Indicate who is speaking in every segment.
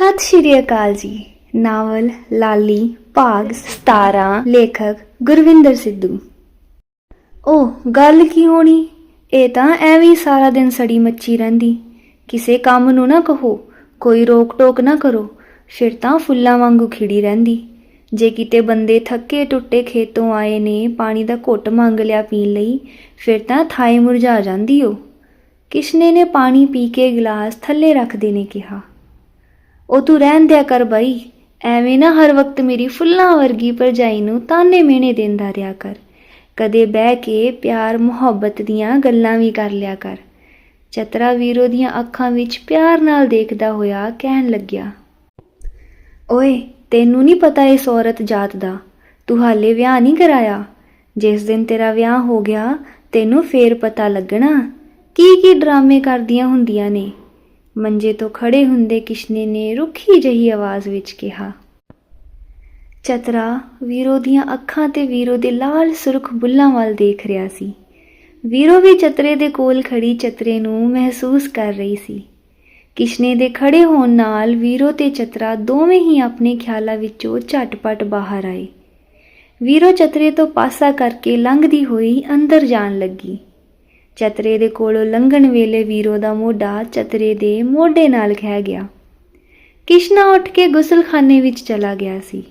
Speaker 1: ਸਤਿ ਸ਼੍ਰੀ ਅਕਾਲ ਜੀ। ਨਾਵਲ, ਲਾਲੀ, ਭਾਗ 17 ਲੇਖਕ ਗੁਰਵਿੰਦਰ ਸਿੱਧੂ। ਉਹ ਗੱਲ ਕੀ ਹੋਣੀ? ਇਹ ਤਾਂ ਐਵੇਂ ਹੀ ਸਾਰਾ ਦਿਨ ਸੜੀ ਮੱਚੀ ਰਹਿੰਦੀ। ਕਿਸੇ ਕੰਮ ਨੂੰ ਨਾ ਕਹੋ, ਕੋਈ ਰੋਕ ਟੋਕ ਨਾ ਕਰੋ। ਫਿਰ ਤਾਂ ਫੁੱਲਾਂ ਵਾਂਗੂ ਖਿੜੀ ਰਹਿੰਦੀ। ਜੇ ਕਿਤੇ ਬੰਦੇ ਥੱਕੇ ਟੁੱਟੇ ਖੇਤੋਂ ਆਏ ਨੇ, ਪਾਣੀ ਦਾ ਘੁੱਟ ਮੰਗ ਲਿਆ ਪੀਣ ਲਈ, ਫਿਰ ਤਾਂ ਥਾਏ ਮੁਰਝਾ ਜਾਂਦੀ ਓ। ਕਿਸ਼ਨੇ ਨੇ ਪਾਣੀ ਪੀ ਕੇ ਗਲਾਸ ਥੱਲੇ ਰੱਖਦੇ ਨੇ ਕਿਹਾ। ਉਹ ਤੂੰ ਰਹਿਣ ਦਿਆ ਕਰ ਬਾਈ। ਐਵੇਂ ਨਾ ਹਰ ਵਕਤ ਮੇਰੀ ਫੁੱਲਾਂ ਵਰਗੀ ਭਰਜਾਈ ਨੂੰ ਤਾਨੇ ਮੇਣੇ ਦਿੰਦਾ ਰਿਹਾ ਕਰ। ਕਦੇ ਬਹਿ ਕੇ ਪਿਆਰ, ਮੁਹੱਬਤ ਦੀਆਂ ਗੱਲਾਂ ਵੀ ਕਰ ਲਿਆ ਕਰ। ਚਤਰਾ ਵੀਰੋ ਦੀਆਂ ਅੱਖਾਂ ਵਿੱਚ ਪਿਆਰ ਨਾਲ ਦੇਖਦਾ ਹੋਇਆ ਕਹਿਣ ਲੱਗਿਆ, ਓਏ, ਤੈਨੂੰ ਨਹੀਂ ਪਤਾ ਇਸ ਔਰਤ ਜਾਤ ਦਾ? ਤੂੰ ਹਾਲੇ ਵਿਆਹ ਨਹੀਂ ਕਰਾਇਆ? ਜਿਸ ਦਿਨ ਤੇਰਾ ਵਿਆਹ ਹੋ ਗਿਆ, ਤੈਨੂੰ ਫੇਰ ਪਤਾ ਲੱਗਣਾ? ਕੀ ਕੀ ਡਰਾਮੇ ਕਰਦੀਆਂ ਹੁੰਦੀਆਂ ਨੇ? ਮੰਜੇ ਤੋਂ ਖੜੇ ਹੁੰਦੇ ਕਿਸ਼ਨੇ ਨੇ ਰੁੱਖੀ ਜਹੀ ਆਵਾਜ਼ ਵਿੱਚ ਕਿਹਾ, ਚਤਰਾ, ਵੀਰੋ ਦੀਆਂ ਅੱਖਾਂ ਤੇ ਵੀਰੋ ਦੇ ਲਾਲ ਸੁਰਖ ਬੁੱਲਾਂ ਵੱਲ ਦੇਖ ਰਿਹਾ ਸੀ। ਵੀਰੋ ਵੀ ਚਤਰੇ ਦੇ ਕੋਲ ਖੜੀ ਚਤਰੇ ਨੂੰ ਮਹਿਸੂਸ ਕਰ ਰਹੀ ਸੀ। ਕਿਸ਼ਨੇ ਦੇ ਖੜੇ ਹੋਣ ਨਾਲ ਵੀਰੋ ਤੇ ਚਤਰਾ ਦੋਵੇਂ ਹੀ ਆਪਣੇ ਖਿਆਲਾਂ ਵਿੱਚੋਂ ਝਟਪਟ ਬਾਹਰ ਆਏ। ਵੀਰੋ ਚਤਰੇ ਤੋਂ ਪਾਸਾ ਕਰਕੇ ਲੰਘਦੀ ਹੋਈ ਅੰਦਰ ਜਾਣ ਲੱਗੀ। ਚਤਰੇ ਦੇ ਕੋਲੋਂ ਲੰਘਣ ਵੇਲੇ ਵੀਰੋ ਦਾ ਮੋਢਾ ਚਤਰੇ ਦੇ ਮੋਢੇ ਨਾਲ ਖਹਿ ਗਿਆ। ਕਿਸ਼ਨਾ ਉੱਠ ਕੇ ਗੁਸਲਖਾਨੇ ਵਿੱਚ ਚਲਾ ਗਿਆ ਸੀ।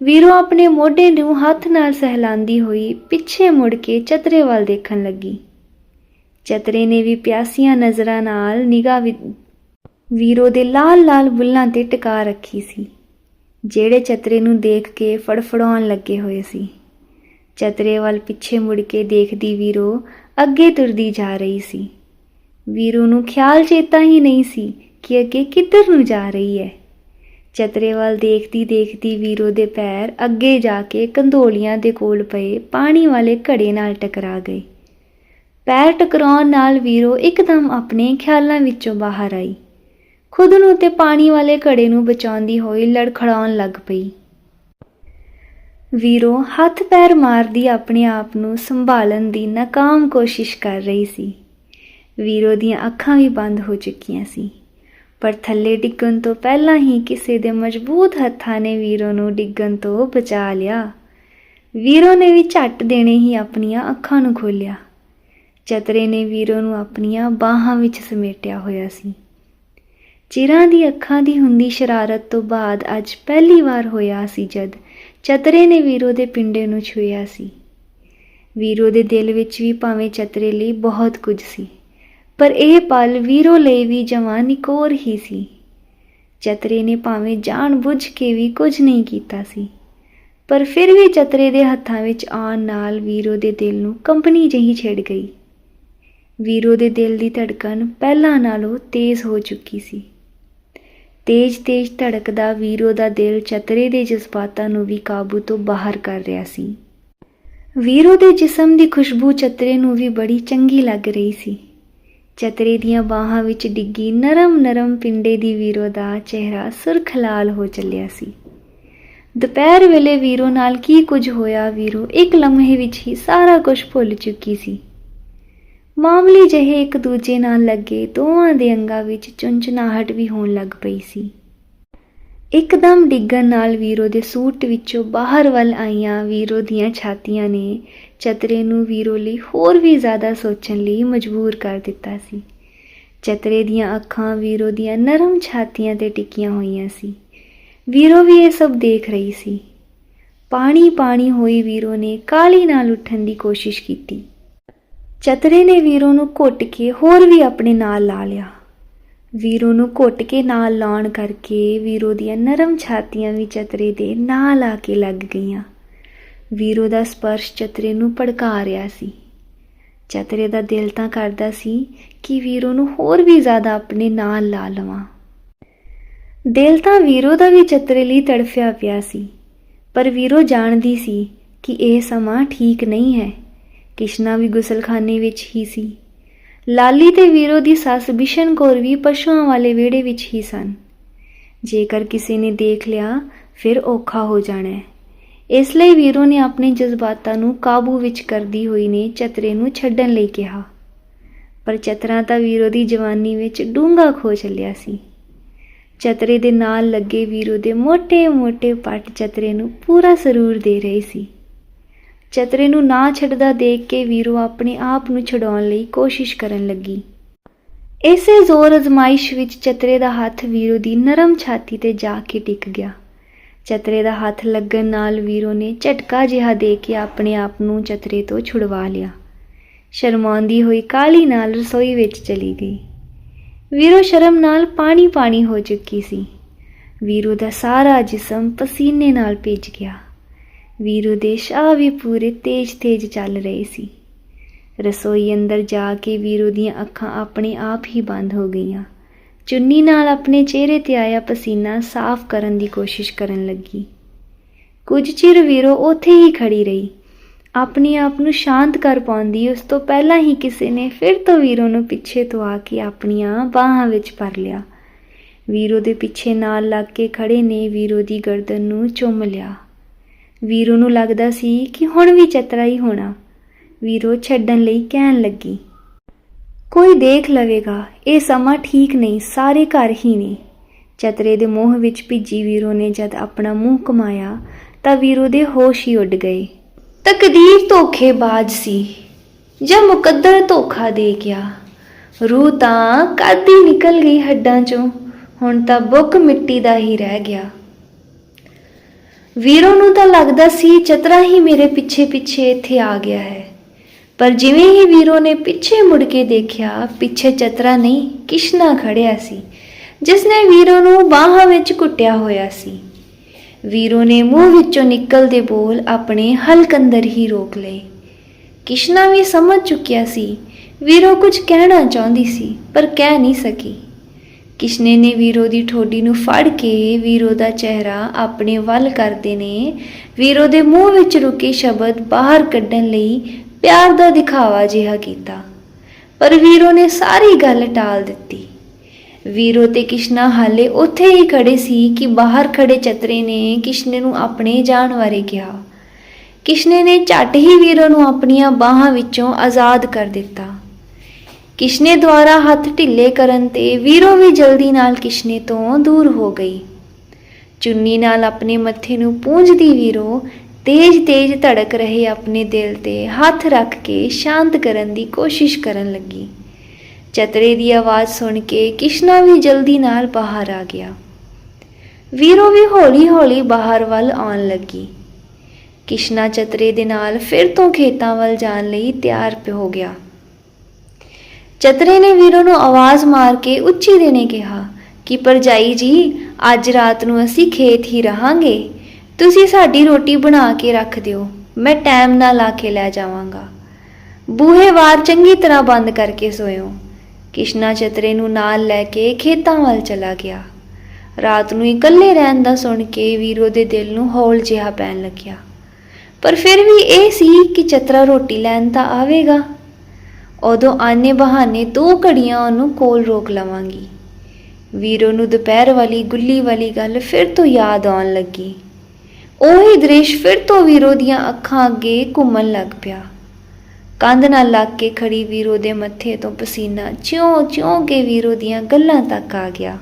Speaker 1: ਵੀਰੋ ਆਪਣੇ ਮੋਢੇ ਨੂੰ ਹੱਥ ਨਾਲ ਸਹਿਲਾਉਂਦੀ ਹੋਈ ਪਿੱਛੇ ਮੁੜ ਕੇ ਚਤਰੇ ਵੱਲ ਦੇਖਣ ਲੱਗੀ। ਚਤਰੇ ਨੇ ਵੀ ਪਿਆਸੀਆਂ ਨਜ਼ਰਾਂ ਨਾਲ ਨਿਗਾਹ ਵੀਰੋ ਦੇ ਲਾਲ-ਲਾਲ ਬੁੱਲਾਂ ਤੇ ਟਿਕਾ ਰੱਖੀ ਸੀ, ਜਿਹੜੇ ਚਤਰੇ ਨੂੰ ਦੇਖ ਕੇ ਫੜਫੜਾਉਣ ਲੱਗੇ ਹੋਏ ਸੀ। ਚਤਰੇ ਵੱਲ ਪਿੱਛੇ ਮੁੜ ਕੇ ਦੇਖਦੀ ਵੀਰੋ ਅੱਗੇ ਤੁਰਦੀ ਜਾ ਰਹੀ ਸੀ। ਵੀਰੋ ਨੂੰ ਖਿਆਲ ਚੇਤਾ ਹੀ ਨਹੀਂ ਸੀ ਕਿ ਅੱਗੇ ਕਿੱਧਰ ਨੂੰ ਜਾ ਰਹੀ ਹੈ। ਚਤਰੇ ਵੱਲ ਦੇਖਦੀ ਦੇਖਦੀ ਵੀਰੋ ਦੇ ਪੈਰ ਅੱਗੇ ਜਾ ਕੇ ਕੰਧੋਲੀਆਂ ਦੇ ਕੋਲ ਪਏ ਪਾਣੀ ਵਾਲੇ ਘੜੇ ਨਾਲ ਟਕਰਾ ਗਏ। ਪੈਰ ਟਕਰਾਉਣ ਨਾਲ ਵੀਰੋ ਇੱਕਦਮ ਆਪਣੇ ਖਿਆਲਾਂ ਵਿੱਚੋਂ ਬਾਹਰ ਆਈ। ਖੁਦ ਨੂੰ ਤੇ ਪਾਣੀ ਵਾਲੇ ਘੜੇ ਨੂੰ ਬਚਾਉਂਦੀ ਹੋਈ ਲੜਖੜਾਉਣ ਲੱਗ ਪਈ। ਵੀਰੋ, ਹੱਥ ਪੈਰ ਮਾਰਦੀ ਆਪਣੇ ਆਪ ਨੂੰ ਸੰਭਾਲਣ ਦੀ ਨਾਕਾਮ ਕੋਸ਼ਿਸ਼ ਕਰ ਰਹੀ ਸੀ। ਵੀਰੋ ਦੀਆਂ ਅੱਖਾਂ ਵੀ ਬੰਦ ਹੋ ਚੁੱਕੀਆਂ ਸੀ। ਪਰ ਥੱਲੇ ਡਿੱਗਣ ਤੋਂ ਪਹਿਲਾਂ ਹੀ ਕਿਸੇ ਦੇ ਮਜ਼ਬੂਤ ਹੱਥਾਂ ਨੇ ਵੀਰੋ ਨੂੰ ਡਿੱਗਣ ਤੋਂ ਬਚਾ ਲਿਆ। ਵੀਰੋ ਨੇ ਵੀ ਝੱਟ ਦੇਣੇ ਹੀ ਆਪਣੀਆਂ ਅੱਖਾਂ ਨੂੰ ਖੋਲ੍ਹਿਆ। ਚਤਰੇ ਨੇ ਵੀਰੋ ਨੂੰ ਆਪਣੀਆਂ ਬਾਹਾਂ ਵਿੱਚ ਸਮੇਟਿਆ ਹੋਇਆ ਸੀ। ਚਿਰਾਂ ਦੀ ਅੱਖਾਂ ਦੀ ਹੁੰਦੀ ਸ਼ਰਾਰਤ ਤੋਂ ਬਾਅਦ ਅੱਜ ਪਹਿਲੀ ਵਾਰ ਹੋਇਆ ਸੀ ਜਦ ਚਤਰੇ ਨੇ ਵੀਰੋ ਦੇ ਪਿੰਡੇ ਨੂੰ ਛੂਇਆ ਸੀ। ਵੀਰੋ ਦੇ ਦਿਲ ਵਿੱਚ ਵੀ ਭਾਵੇਂ ਚਤਰੇ ਲਈ ਬਹੁਤ ਕੁਝ ਸੀ, ਪਰ ਇਹ ਪਲ ਵੀਰੋ ਲਈ ਵੀ ਜਵਾਂ ਨਿਕੋਰ ਹੀ ਸੀ। ਚਤਰੇ ਨੇ ਭਾਵੇਂ ਜਾਣ ਬੁੱਝ ਕੇ ਵੀ ਕੁਝ ਨਹੀਂ ਕੀਤਾ ਸੀ, ਪਰ ਫਿਰ ਵੀ ਚਤਰੇ ਦੇ ਹੱਥਾਂ ਵਿੱਚ ਆਉਣ ਨਾਲ ਵੀਰੋ ਦੇ ਦਿਲ ਨੂੰ ਕੰਪਨੀ ਜਿਹੀ ਛਿੜ ਗਈ। ਵੀਰੋ ਦੇ ਦਿਲ ਦੀ ਧੜਕਣ ਪਹਿਲਾਂ ਨਾਲੋਂ ਤੇਜ਼ ਹੋ ਚੁੱਕੀ ਸੀ। ਤੇਜ਼-ਤੇਜ਼ ਧੜਕਦਾ ਵੀਰੋ ਦਾ ਦਿਲ ਚਤਰੇ ਦੇ ਜਜ਼ਬਾਤਾਂ ਨੂੰ ਵੀ ਕਾਬੂ ਤੋਂ ਬਾਹਰ ਕਰ ਰਿਹਾ ਸੀ। ਵੀਰੋ ਦੇ ਜਿਸਮ ਦੀ ਖੁਸ਼ਬੂ ਚਤਰੇ ਨੂੰ ਵੀ ਬੜੀ ਚੰਗੀ ਲੱਗ ਰਹੀ ਸੀ। ਚਤਰੇ ਦੀਆਂ ਬਾਹਾਂ ਵਿੱਚ ਡਿੱਗੀ ਨਰਮ-ਨਰਮ ਪਿੰਡੇ ਦੀ ਵੀਰੋ ਦਾ ਚਿਹਰਾ ਸੁਰਖ ਲਾਲ ਹੋ ਚੱਲਿਆ ਸੀ। ਦੁਪਹਿਰ ਵੇਲੇ ਵੀਰੋ ਨਾਲ ਕੀ ਕੁਝ ਹੋਇਆ ਵੀਰੋ, ਇੱਕ ਲਮਹੇ ਵਿੱਚ ਹੀ ਸਾਰਾ ਕੁਝ ਭੁੱਲ ਚੁੱਕੀ ਸੀ। ਮਾਮਲੇ ਜਿਹੇ ਇੱਕ ਦੂਜੇ ਨਾਲ ਲੱਗੇ ਦੋਵਾਂ ਦੇ ਅੰਗਾਂ ਵਿੱਚ ਚੁੰਚਨਾਹਟ ਵੀ ਹੋਣ ਲੱਗ ਪਈ ਸੀ। ਇੱਕਦਮ ਡਿੱਗਣ ਨਾਲ ਵੀਰੋ ਦੇ ਸੂਟ ਵਿੱਚੋਂ ਬਾਹਰ ਵੱਲ ਆਈਆਂ ਵੀਰੋ ਦੀਆਂ ਛਾਤੀਆਂ ਨੇ ਚਤਰੇ ਨੂੰ ਵੀਰੋ ਲਈ ਹੋਰ ਵੀ ਜ਼ਿਆਦਾ ਸੋਚਣ ਲਈ ਮਜਬੂਰ ਕਰ ਦਿੱਤਾ ਸੀ। ਚਤਰੇ ਦੀਆਂ ਅੱਖਾਂ ਵੀਰੋ ਦੀਆਂ ਨਰਮ ਛਾਤੀਆਂ ਤੇ ਟਿਕੀਆਂ ਹੋਈਆਂ ਸੀ। ਵੀਰੋ ਵੀ ਇਹ ਸਭ ਦੇਖ ਰਹੀ ਸੀ। ਪਾਣੀ ਪਾਣੀ ਹੋਈ ਵੀਰੋ ਨੇ ਕਾਲੀ ਨਾਲ ਉੱਠਣ ਦੀ ਕੋਸ਼ਿਸ਼ ਕੀਤੀ। ਚਤਰੇ ਨੇ ਵੀਰੋ ਨੂੰ ਘੁੱਟ ਕੇ ਹੋਰ ਵੀ ਆਪਣੇ ਨਾਲ ਲਾ ਲਿਆ। ਵੀਰੋ ਨੂੰ ਘੁੱਟ ਕੇ ਨਾਲ ਲਾਉਣ ਕਰਕੇ ਵੀਰੋ ਦੀਆਂ ਨਰਮ ਛਾਤੀਆਂ ਵੀ ਚਤਰੇ ਦੇ ਨਾਲ ਆ ਕੇ ਲੱਗ ਗਈਆਂ। ਵੀਰੋ ਦਾ ਸਪਰਸ਼ ਚਤਰੇ ਨੂੰ ਭੜਕਾ ਰਿਹਾ ਸੀ। ਚਤਰੇ ਦਾ ਦਿਲ ਤਾਂ ਕਰਦਾ ਸੀ ਕਿ ਵੀਰੋ ਨੂੰ ਹੋਰ ਵੀ ਜ਼ਿਆਦਾ ਆਪਣੇ ਨਾਲ ਲਾ ਲਵਾਂ। ਦਿਲ ਤਾਂ ਵੀਰੋ ਦਾ ਵੀ ਚਤਰੇ ਲਈ ਤੜਫਿਆ ਪਿਆ ਸੀ, ਪਰ ਵੀਰੋ ਜਾਣਦੀ ਸੀ ਕਿ ਇਹ ਸਮਾਂ ਠੀਕ ਨਹੀਂ ਹੈ। ਕਿਸ਼ਨਾ ਵੀ ਗੁਸਲਖਾਨੇ ਵਿੱਚ ਹੀ ਸੀ। ਲਾਲੀ ਤੇ ਵੀਰੋ ਦੀ ਸੱਸ ਬਿਸ਼ਨ ਕੌਰ ਵੀ ਪਸ਼ੂਆਂ ਵਾਲੇ ਵਿਹੜੇ ਵਿੱਚ ਹੀ ਸਨ। ਜੇਕਰ ਕਿਸੇ ਨੇ ਦੇਖ ਲਿਆ, ਫਿਰ ਔਖਾ ਹੋ ਜਾਣਾ ਇਸ ਲਈ ਵੀਰੋ ਨੇ ਆਪਣੇ ਜਜ਼ਬਾਤਾਂ ਨੂੰ ਕਾਬੂ ਵਿੱਚ ਕਰਦੀ ਹੋਈ ਨੇ ਚਤਰੇ ਨੂੰ ਛੱਡਣ ਲਈ ਕਿਹਾ। ਪਰ ਚਤਰਾ ਤਾਂ ਵੀਰੋ ਦੀ ਜਵਾਨੀ ਵਿੱਚ ਡੂੰਗਾ ਖੋ ਚੱਲਿਆ ਸੀ। ਚਤਰੇ ਦੇ ਨਾਲ ਲੱਗੇ ਵੀਰੋ ਦੇ ਮੋٹے-ਮੋٹے ਪੱਟ ਚਤਰੇ ਨੂੰ ਪੂਰਾ ਸਰੂਰ ਦੇ ਰਹੇ ਸੀ। ਚਤਰੇ ਨੂੰ ਨਾ ਛੱਡਦਾ ਦੇਖ ਕੇ ਵੀਰੋ ਆਪਣੇ ਆਪ ਨੂੰ ਛਡਾਉਣ ਲਈ ਕੋਸ਼ਿਸ਼ ਕਰਨ ਲੱਗੀ। ਇਸੇ ਜ਼ੋਰ ਅਜ਼ਮਾਇਸ਼ ਵਿੱਚ ਚਤਰੇ ਦਾ ਹੱਥ ਵੀਰੋ ਦੀ ਨਰਮ ਛਾਤੀ ਤੇ ਜਾ ਕੇ ਟਿਕ ਗਿਆ। ਚਤਰੇ ਦਾ ਹੱਥ ਲੱਗਣ ਨਾਲ ਵੀਰੋ ਨੇ ਝਟਕਾ ਜਿਹਾ ਦੇ ਕੇ ਆਪਣੇ ਆਪ ਨੂੰ ਚਤਰੇ ਤੋਂ ਛੁਡਵਾ ਲਿਆ। ਸ਼ਰਮਾਉਂਦੀ ਹੋਈ ਕਾਲੀ ਨਾਲ ਰਸੋਈ ਵਿੱਚ ਚਲੀ ਗਈ। ਵੀਰੋ ਸ਼ਰਮ ਨਾਲ ਪਾਣੀ ਪਾਣੀ ਹੋ ਚੁੱਕੀ ਸੀ। ਵੀਰੋ ਦਾ ਸਾਰਾ ਜਿਸਮ ਪਸੀਨੇ ਨਾਲ ਭਿੱਜ ਗਿਆ। ਵੀਰੋ ਦੇ ਸ਼ਾਹ ਵੀ ਪੂਰੇ ਤੇਜ਼-ਤੇਜ਼ ਚੱਲ ਰਹੇ ਸੀ। ਰਸੋਈ ਅੰਦਰ ਜਾ ਕੇ ਵੀਰੋ ਦੀਆਂ ਅੱਖਾਂ ਆਪਣੇ ਆਪ ਹੀ ਬੰਦ ਹੋ ਗਈਆਂ। ਚੁੰਨੀ ਨਾਲ ਆਪਣੇ ਚਿਹਰੇ ਤੇ ਆਇਆ ਪਸੀਨਾ ਸਾਫ਼ ਕਰਨ ਦੀ ਕੋਸ਼ਿਸ਼ ਕਰਨ ਲੱਗੀ। ਕੁਝ ਚਿਰ ਵੀਰੋ ਉੱਥੇ ਹੀ ਖੜੀ ਰਹੀ। ਆਪਣੇ ਆਪ ਨੂੰ ਸ਼ਾਂਤ ਕਰ ਪਾਉਂਦੀ ਉਸ ਤੋਂ ਪਹਿਲਾਂ ਹੀ ਕਿਸੇ ਨੇ ਫਿਰ ਤੋਂ ਵੀਰੋ ਨੂੰ ਪਿੱਛੇ ਤੋਂ ਆ ਕੇ ਆਪਣੀਆਂ ਬਾਹਾਂ ਵਿੱਚ ਭਰ ਲਿਆ। ਵੀਰੋ ਦੇ ਪਿੱਛੇ ਨਾਲ ਲੱਗ ਕੇ ਖੜੇ ਨੇ ਵੀਰੋ ਦੀ ਗਰਦਨ ਨੂੰ ਚੁੰਮ ਲਿਆ। ਵੀਰੂ ਨੂੰ ਲੱਗਦਾ ਸੀ ਕਿ ਹੁਣ ਵੀ ਚਤਰਾ ਹੀ ਹੋਣਾ। ਵੀਰੋ ਛੱਡਣ ਲਈ ਕਹਿਣ ਲੱਗੀ, ਕੋਈ ਦੇਖ ਲਵੇਗਾ, ਇਹ ਸਮਾਂ ਠੀਕ ਨਹੀਂ, ਸਾਰੇ ਘਰ ਹੀ ਨੇ। ਚਤਰੇ ਦੇ ਮੋਹ ਵਿੱਚ ਭਿੱਜੀ ਵੀਰੋ ਨੇ ਜਦ ਆਪਣਾ ਮੂੰਹ ਕਮਾਇਆ ਤਾਂ ਵੀਰੋ ਦੇ ਹੋਸ਼ ਹੀ ਉੱਡ ਗਏ। ਤਕਦੀਰ ਧੋਖੇਬਾਜ਼ ਸੀ, ਜਾਂ ਮੁਕੱਦਰ ਧੋਖਾ ਦੇ ਗਿਆ? ਰੂਹ ਤਾਂ ਕਾਦੀ ਨਿਕਲ ਗਈ ਹੱਡਾਂ ਚੋਂ, ਹੁਣ ਤਾਂ ਬੁੱਕ ਮਿੱਟੀ ਦਾ ਹੀ ਰਹਿ ਗਿਆ। ਵੀਰੋ ਨੂੰ ਤਾਂ ਲੱਗਦਾ ਸੀ ਚਤਰਾ ਹੀ ਮੇਰੇ ਪਿੱਛੇ ਪਿੱਛੇ ਇੱਥੇ ਆ ਗਿਆ ਹੈ। ਪਰ ਜਿਵੇਂ ਹੀ ਵੀਰੋ ਨੇ ਪਿੱਛੇ ਮੁੜ ਕੇ ਦੇਖਿਆ, ਪਿੱਛੇ ਚਤਰਾ ਨਹੀਂ, ਕਿਸ਼ਨਾ ਖੜਿਆ ਸੀ, ਜਿਸ ਨੇ ਵੀਰੋ ਨੂੰ ਬਾਹਾਂ ਵਿੱਚ ਕੁੱਟਿਆ ਹੋਇਆ ਸੀ। ਵੀਰੋ ਨੇ ਮੂੰਹ ਵਿੱਚੋਂ ਨਿਕਲਦੇ ਬੋਲ ਆਪਣੇ ਹਲਕ ਅੰਦਰ ਹੀ ਰੋਕ ਲਏ। ਕਿਸ਼ਨਾ ਵੀ ਸਮਝ ਚੁੱਕਿਆ ਸੀ, ਵੀਰੋ ਕੁਝ ਕਹਿਣਾ ਚਾਹੁੰਦੀ ਸੀ, ਪਰ ਕਹਿ ਨਹੀਂ ਸਕੀ। ਕਿਸ਼ਨੇ ਨੇ ਵੀਰੋ ਦੀ ਠੋਡੀ ਨੂੰ ਫੜ ਕੇ ਵੀਰੋ ਦਾ ਚਿਹਰਾ ਆਪਣੇ ਵੱਲ ਕਰਦੇ ਨੇ। ਵੀਰੋ ਦੇ ਮੂੰਹ ਵਿੱਚ ਰੁਕੇ ਸ਼ਬਦ ਬਾਹਰ ਕੱਢਣ ਲਈ ਪਿਆਰ ਦਾ ਦਿਖਾਵਾ ਜਿਹਾ ਕੀਤਾ। ਪਰ ਵੀਰੋ ਨੇ ਸਾਰੀ ਗੱਲ ਟਾਲ ਦਿੱਤੀ। ਵੀਰੋ ਤੇ ਕਿਸ਼ਨਾ ਹਾਲੇ ਉੱਥੇ ਹੀ ਖੜੇ ਸੀ ਕਿ ਬਾਹਰ ਖੜੇ ਚਤਰੇ ਨੇ ਕਿਸ਼ਨੇ ਨੂੰ ਆਪਣੇ ਜਾਣ ਬਾਰੇ ਕਿਹਾ। ਕਿਸ਼ਨੇ ਨੇ ਝੱਟ ਹੀ ਵੀਰੋ ਨੂੰ ਆਪਣੀਆਂ ਬਾਹਾਂ ਵਿੱਚੋਂ ਆਜ਼ਾਦ ਕਰ ਦਿੱਤਾ। ਕਿਸ਼ਨੇ ਦੁਆਰਾ ਹੱਥ ਢਿੱਲੇ ਕਰਨ ਤੇ ਵੀਰੋ ਵੀ ਜਲਦੀ ਨਾਲ ਕਿਸ਼ਨੇ ਤੋਂ ਦੂਰ ਹੋ ਗਈ। ਚੁੰਨੀ ਨਾਲ ਆਪਣੇ ਮੱਥੇ ਨੂੰ ਪੂੰਝਦੀ ਵੀਰੋ ਤੇਜ਼-ਤੇਜ਼ ਧੜਕ ਰਹੇ ਆਪਣੇ ਦਿਲ ਤੇ ਹੱਥ ਰੱਖ ਕੇ ਸ਼ਾਂਤ ਕਰਨ ਦੀ ਕੋਸ਼ਿਸ਼ ਕਰਨ ਲੱਗੀ। ਚਤਰੇ ਦੀ ਆਵਾਜ਼ ਸੁਣ ਕੇ ਕਿਸ਼ਨਾ ਵੀ ਜਲਦੀ ਨਾਲ ਬਾਹਰ ਆ ਗਿਆ। ਵੀਰੋ ਵੀ ਹੌਲੀ-ਹੌਲੀ ਬਾਹਰ ਵੱਲ ਆਉਣ ਲੱਗੀ। ਕਿਸ਼ਨਾ ਚਤਰੇ ਦੇ ਨਾਲ ਫਿਰ ਤੋਂ ਖੇਤਾਂ ਵੱਲ ਜਾਣ ਲਈ ਤਿਆਰ ਹੋ ਗਿਆ। ਚਤਰੇ ਨੇ ਵੀਰੋ ਨੂੰ ਆਵਾਜ਼ ਮਾਰ ਕੇ ਉੱਚੀ ਦੇਣੇ ਕਿਹਾ ਕਿ ਪਰਜਾਈ ਜੀ, ਅੱਜ ਰਾਤ ਨੂੰ ਅਸੀਂ ਖੇਤ ਹੀ ਰਹਾਂਗੇ। ਤੁਸੀਂ ਸਾਡੀ ਰੋਟੀ ਬਣਾ ਕੇ ਰੱਖ ਦਿਓ। ਮੈਂ ਟਾਈਮ ਨਾਲ ਆ ਕੇ ਲੈ ਜਾਵਾਂਗਾ। ਬੂਹੇ ਵਾਰ ਚੰਗੀ ਤਰ੍ਹਾਂ ਬੰਦ ਕਰਕੇ ਸੋਇਓ। ਕਿਸ਼ਨਾ ਚਤਰੇ ਨੂੰ ਨਾਲ ਲੈ ਕੇ ਖੇਤਾਂ ਵੱਲ ਚਲਾ ਗਿਆ। ਰਾਤ ਨੂੰ ਇਕੱਲੇ ਰਹਿਣ ਦਾ ਸੁਣ ਕੇ ਵੀਰੋ ਦੇ ਦਿਲ ਨੂੰ ਹੌਲ ਜਿਹਾ ਪੈਣ ਲੱਗਿਆ। ਪਰ ਫਿਰ ਵੀ ਇਹ ਸੀ ਕਿ ਚਤਰਾ ਰੋਟੀ ਲੈਣ ਤਾਂ ਆਵੇਗਾ। ਉਦੋਂ ਆਨੇ ਬਹਾਨੇ ਦੋ ਘੜੀਆਂ ਉਹਨੂੰ ਕੋਲ ਰੋਕ ਲਵਾਂਗੀ। ਵੀਰੋ ਨੂੰ ਦੁਪਹਿਰ ਵਾਲੀ, ਗੁੱਲੀ ਵਾਲੀ ਗੱਲ ਫਿਰ ਤੋਂ ਯਾਦ ਆਉਣ ਲੱਗੀ। ਉਹੀ ਦ੍ਰਿਸ਼ ਫਿਰ ਤੋਂ ਵੀਰੋ ਦੀਆਂ ਅੱਖਾਂ ਅੱਗੇ ਘੁੰਮਣ ਲੱਗ ਪਿਆ। ਕੰਧ ਨਾਲ ਲੱਗ ਕੇ ਖੜੀ ਵੀਰੋ ਦੇ ਮੱਥੇ ਤੋਂ ਪਸੀਨਾ ਚਿਉਂ ਚਿਉਂ ਕੇ ਵੀਰੋ ਦੀਆਂ ਗੱਲਾਂ ਤੱਕ ਆ ਗਿਆ।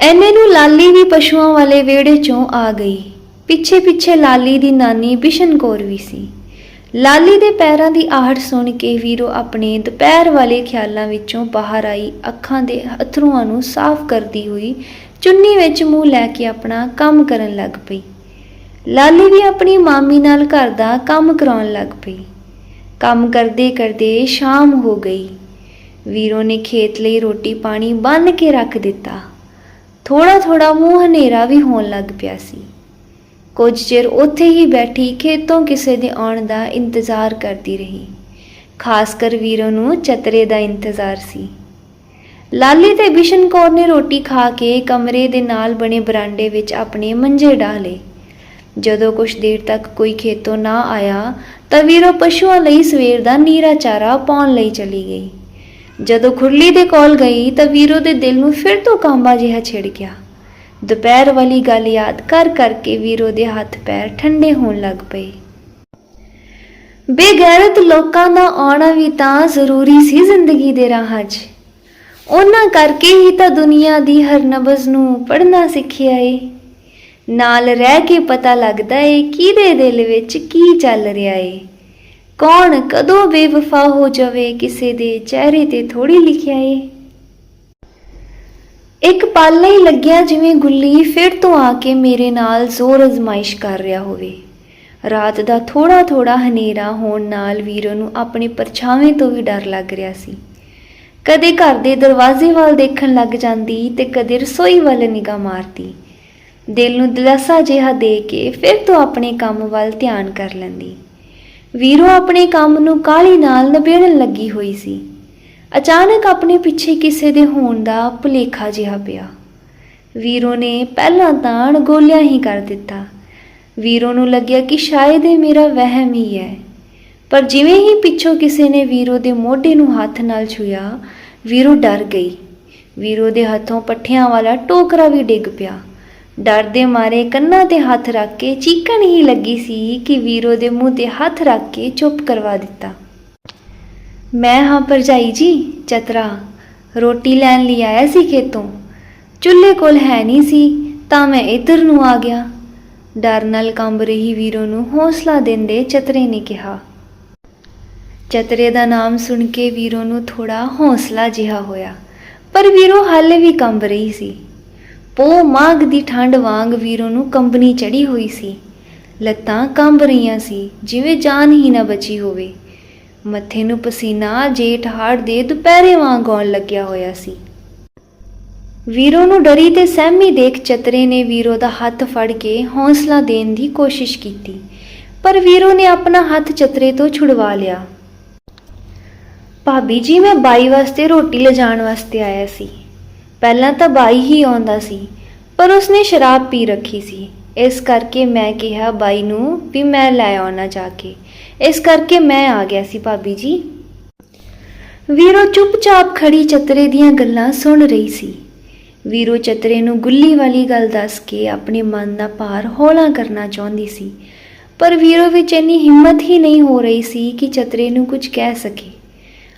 Speaker 1: ਐਨੇ ਨੂੰ ਲਾਲੀ ਵੀ ਪਸ਼ੂਆਂ ਵਾਲੇ ਵਿਹੜੇ ਚੋਂ ਆ ਗਈ। ਪਿੱਛੇ ਪਿੱਛੇ ਲਾਲੀ ਦੀ ਨਾਨੀ ਬਿਸ਼ਨ ਕੌਰ ਵੀ ਸੀ। ਲਾਲੀ ਦੇ ਪੈਰਾਂ ਦੀ ਆਹਟ ਸੁਣ ਕੇ ਵੀਰੋ ਆਪਣੇ ਦੁਪਹਿਰ ਵਾਲੇ ਖਿਆਲਾਂ ਵਿੱਚੋਂ ਬਾਹਰ ਆਈ, ਅੱਖਾਂ ਦੇ ਅਥਰੂਆਂ ਨੂੰ ਸਾਫ਼ ਕਰਦੀ ਹੋਈ ਚੁੰਨੀ ਵਿੱਚ ਮੂੰਹ ਲੈ ਕੇ ਆਪਣਾ ਕੰਮ ਕਰਨ ਲੱਗ ਪਈ। ਲਾਲੀ ਵੀ ਆਪਣੀ ਮਾਮੀ ਨਾਲ ਘਰ ਦਾ ਕੰਮ ਕਰਾਉਣ ਲੱਗ ਪਈ। ਕੰਮ ਕਰਦੇ ਕਰਦੇ ਸ਼ਾਮ ਹੋ ਗਈ। ਵੀਰੋ ਨੇ ਖੇਤ ਲਈ ਰੋਟੀ ਪਾਣੀ ਬੰਨ ਕੇ ਰੱਖ ਦਿੱਤਾ। ਥੋੜਾ ਥੋੜਾ ਮੂੰਹ ਹਨੇਰਾ ਵੀ ਹੋਣ ਲੱਗ ਪਿਆ ਸੀ। ਕੁਝ ਚਿਰ ਉੱਥੇ ਹੀ ਬੈਠੀ ਖੇਤੋਂ ਕਿਸੇ ਦੇ ਆਉਣ ਦਾ ਇੰਤਜ਼ਾਰ ਕਰਦੀ ਰਹੀ। ਖਾਸ ਕਰ ਵੀਰੋ ਨੂੰ ਚਤਰੇ ਦਾ ਇੰਤਜ਼ਾਰ ਸੀ। ਲਾਲੀ ਤੇ ਬਿਸ਼ਨ ਕੌਰ ਨੇ ਰੋਟੀ ਖਾ ਕੇ ਕਮਰੇ ਦੇ ਨਾਲ ਬਣੇ ਬਰਾਂਡੇ ਵਿੱਚ ਆਪਣੇ ਮੰਜੇ ਢਾਲੇ ਜਦੋਂ ਕੁਝ ਦੇਰ ਤੱਕ ਕੋਈ ਖੇਤੋਂ ਨਾ ਆਇਆ, ਤਾਂ ਵੀਰੋ ਪਸ਼ੂਆਂ ਲਈ ਸਵੇਰ ਦਾ ਨੀਰਾ ਚਾਰਾ ਪਾਉਣ ਲਈ ਚਲੀ ਗਈ। ਜਦੋਂ ਖੁਰਲੀ ਦੇ ਕੋਲ ਗਈ, ਤਾਂ ਵੀਰੋ ਦੇ ਦਿਲ ਨੂੰ ਫਿਰ ਤੋਂ ਕਾਂਬਾ ਜਿਹਾ ਛਿੜ ਗਿਆ। ਦੁਪਹਿਰ ਵਾਲੀ ਗੱਲ ਯਾਦ ਕਰ ਕਰਕੇ ਵੀਰੋ ਦੇ ਹੱਥ ਪੈਰ ਠੰਡੇ ਹੋਣ ਲੱਗ ਪਏ। ਬੇਗੈਰਤ ਲੋਕਾਂ ਦਾ ਆਉਣਾ ਵੀ ਤਾਂ ਜ਼ਰੂਰੀ ਸੀ ਜ਼ਿੰਦਗੀ ਦੇ ਰਾਹਾਂ 'ਚ। ਉਹਨਾਂ ਕਰਕੇ ਹੀ ਤਾਂ ਦੁਨੀਆ ਦੀ ਹਰ ਨਬਜ਼ ਨੂੰ ਪੜ੍ਹਨਾ ਸਿੱਖਿਆ ਏ। ਨਾਲ ਰਹਿ ਕੇ ਪਤਾ ਲੱਗਦਾ ਏ ਕਿਹਦੇ ਦਿਲ ਵਿੱਚ ਕੀ ਚੱਲ ਰਿਹਾ ਏ। ਕੌਣ ਕਦੋਂ ਬੇਵਫਾ ਹੋ ਜਾਵੇ ਕਿਸੇ ਦੇ ਚਿਹਰੇ ਤੇ ਥੋੜੀ ਲਿਖਿਆ ਏ। ਇੱਕ ਪਲ ਹੀ ਲੱਗਿਆ ਜਿਵੇਂ ਗੁੱਲੀ ਫਿਰ ਤੋਂ ਆ ਕੇ ਮੇਰੇ ਨਾਲ ਜ਼ੋਰ ਅਜ਼ਮਾਇਸ਼ ਕਰ ਰਿਹਾ ਹੋਵੇ। ਰਾਤ ਦਾ ਥੋੜਾ ਥੋੜਾ ਹਨੇਰਾ ਹੋਣ ਨਾਲ ਵੀਰੋ ਨੂੰ ਆਪਣੇ ਪਰਛਾਵੇਂ ਤੋਂ ਵੀ ਡਰ ਲੱਗ ਰਿਹਾ ਸੀ। ਕਦੇ ਘਰ ਦੇ ਦਰਵਾਜ਼ੇ ਵੱਲ ਦੇਖਣ ਲੱਗ ਜਾਂਦੀ ਤੇ ਕਦੇ ਰਸੋਈ ਵੱਲ ਨਿਗਾਹ ਮਾਰਦੀ। ਦਿਲ ਨੂੰ ਦਿਲਾਸਾ ਜਿਹਾ ਦੇ ਕੇ ਫਿਰ ਤੋਂ ਆਪਣੇ ਕੰਮ ਵੱਲ ਧਿਆਨ ਕਰ ਲੈਂਦੀ। ਵੀਰੋ ਆਪਣੇ ਕੰਮ ਨੂੰ ਕਾਹਲੀ ਨਾਲ ਨਿਬੇੜਨ ਲੱਗੀ ਹੋਈ ਸੀ। ਅਚਾਨਕ ਆਪਣੇ ਪਿੱਛੇ ਕਿਸੇ ਦੇ ਹੋਣ ਦਾ ਭੁਲੇਖਾ ਜਿਹਾ ਪਿਆ। ਵੀਰੋ ਨੇ ਪਹਿਲਾਂ ਤਾਂ ਅਣਗੌਲਿਆ ਹੀ ਕਰ ਦਿੱਤਾ। ਵੀਰੋ ਨੂੰ ਲੱਗਿਆ ਕਿ ਸ਼ਾਇਦ ਇਹ ਮੇਰਾ ਵਹਿਮ ਹੀ ਹੈ। ਪਰ ਜਿਵੇਂ ਹੀ ਪਿੱਛੋਂ ਕਿਸੇ ਨੇ ਵੀਰੋ ਦੇ ਮੋਢੇ ਨੂੰ ਹੱਥ ਨਾਲ ਛੂਇਆ ਵੀਰੋ ਡਰ ਗਈ। ਵੀਰੋ ਦੇ ਹੱਥੋਂ ਪੱਠਿਆਂ ਵਾਲਾ ਟੋਕਰਾ ਵੀ ਡਿੱਗ ਪਿਆ। ਡਰ ਦੇ ਮਾਰੇ ਕੰਨਾਂ ਤੇ ਹੱਥ ਰੱਖ ਕੇ ਚੀਕਣ ਹੀ ਲੱਗੀ ਸੀ ਕਿ ਵੀਰੋ ਦੇ ਮੂੰਹ ਤੇ ਹੱਥ ਰੱਖ ਕੇ ਚੁੱਪ ਕਰਵਾ ਦਿੱਤਾ। ਮੈਂ ਹਾਂ ਭਰਜਾਈ ਜੀ, ਚਤਰਾ। ਰੋਟੀ ਲੈਣ ਲਈ ਆਇਆ ਸੀ ਖੇਤੋਂ। ਚੁੱਲ੍ਹੇ ਕੋਲ ਹੈ ਨਹੀਂ ਸੀ, ਤਾਂ ਮੈਂ ਇੱਧਰ ਨੂੰ ਆ ਗਿਆ। ਡਰ ਨਾਲ ਕੰਬ ਰਹੀ ਵੀਰੋ ਨੂੰ ਹੌਸਲਾ ਦਿੰਦੇ ਚਤਰੇ ਨੇ ਕਿਹਾ। ਚਤਰੇ ਦਾ ਨਾਮ ਸੁਣ ਕੇ ਵੀਰੋ ਨੂੰ ਥੋੜਾ ਹੌਸਲਾ ਜਿਹਾ ਹੋਇਆ, ਪਰ ਵੀਰੋ ਹਾਲੇ ਵੀ ਕੰਬ ਰਹੀ ਸੀ। ਪੋ ਮਾਘ ਦੀ ਠੰਡ ਵਾਂਗ ਵੀਰੋ ਨੂੰ ਕੰਬਣੀ ਚੜੀ ਹੋਈ ਸੀ। ਲੱਤਾਂ ਕੰਬ ਰਹੀਆਂ ਸੀ, ਜਿਵੇਂ ਜਾਨ ਹੀ ਨਾ ਬਚੀ ਹੋਵੇ। ਮੱਥੇ ਨੂੰ ਪਸੀਨਾ, ਜੇਠ ਹਾੜ ਦੇ ਦੁਪਹਿਰੇ ਵਾਂਗ ਆਉਣ ਲੱਗਿਆ ਹੋਇਆ ਸੀ। ਵੀਰੋ ਨੂੰ ਡਰੀ ਤੇ ਸਹਿਮੀ ਦੇਖ ਚਤਰੇ ਨੇ ਵੀਰੋ ਦਾ ਹੱਥ ਫੜ ਕੇ ਹੌਸਲਾ ਦੇਣ ਦੀ ਕੋਸ਼ਿਸ਼ ਕੀਤੀ, ਪਰ ਵੀਰੋ ਨੇ ਆਪਣਾ ਹੱਥ ਚਤਰੇ ਤੋਂ ਛੁਡਵਾ ਲਿਆ। ਭਾਬੀ ਜੀ, ਮੈਂ ਬਾਈ ਵਾਸਤੇ ਰੋਟੀ ਲਿਜਾਣ ਵਾਸਤੇ ਆਇਆ ਸੀ। ਪਹਿਲਾਂ ਤਾਂ ਬਾਈ ਹੀ ਆਉਂਦਾ ਸੀ, ਪਰ ਉਸਨੇ ਸ਼ਰਾਬ ਪੀ ਰੱਖੀ ਸੀ। ਇਸ ਕਰਕੇ ਮੈਂ ਕਿਹਾ ਬਾਈ ਨੂੰ ਵੀ ਮੈਂ ਲੈ ਆਉਣਾ ਜਾ ਕੇ। ਇਸ ਕਰਕੇ ਮੈਂ ਆ ਗਿਆ ਸੀ ਭਾਬੀ ਜੀ। ਵੀਰੋ ਚੁੱਪਚਾਪ ਖੜੀ ਚਤਰੇ ਦੀਆਂ ਗੱਲਾਂ ਸੁਣ ਰਹੀ ਸੀ। ਵੀਰੋ ਚਤਰੇ ਨੂੰ ਗੁੱਲੀ ਵਾਲੀ ਗੱਲ ਦੱਸ ਕੇ ਆਪਣੇ ਮਨ ਦਾ ਭਾਰ ਹੌਲਾ ਕਰਨਾ ਚਾਹੁੰਦੀ ਸੀ। ਪਰ ਵੀਰੋ ਵਿੱਚ ਇੰਨੀ ਹਿੰਮਤ ਹੀ ਨਹੀਂ ਹੋ ਰਹੀ ਸੀ ਕਿ ਚਤਰੇ ਨੂੰ ਕੁਝ ਕਹਿ ਸਕੇ।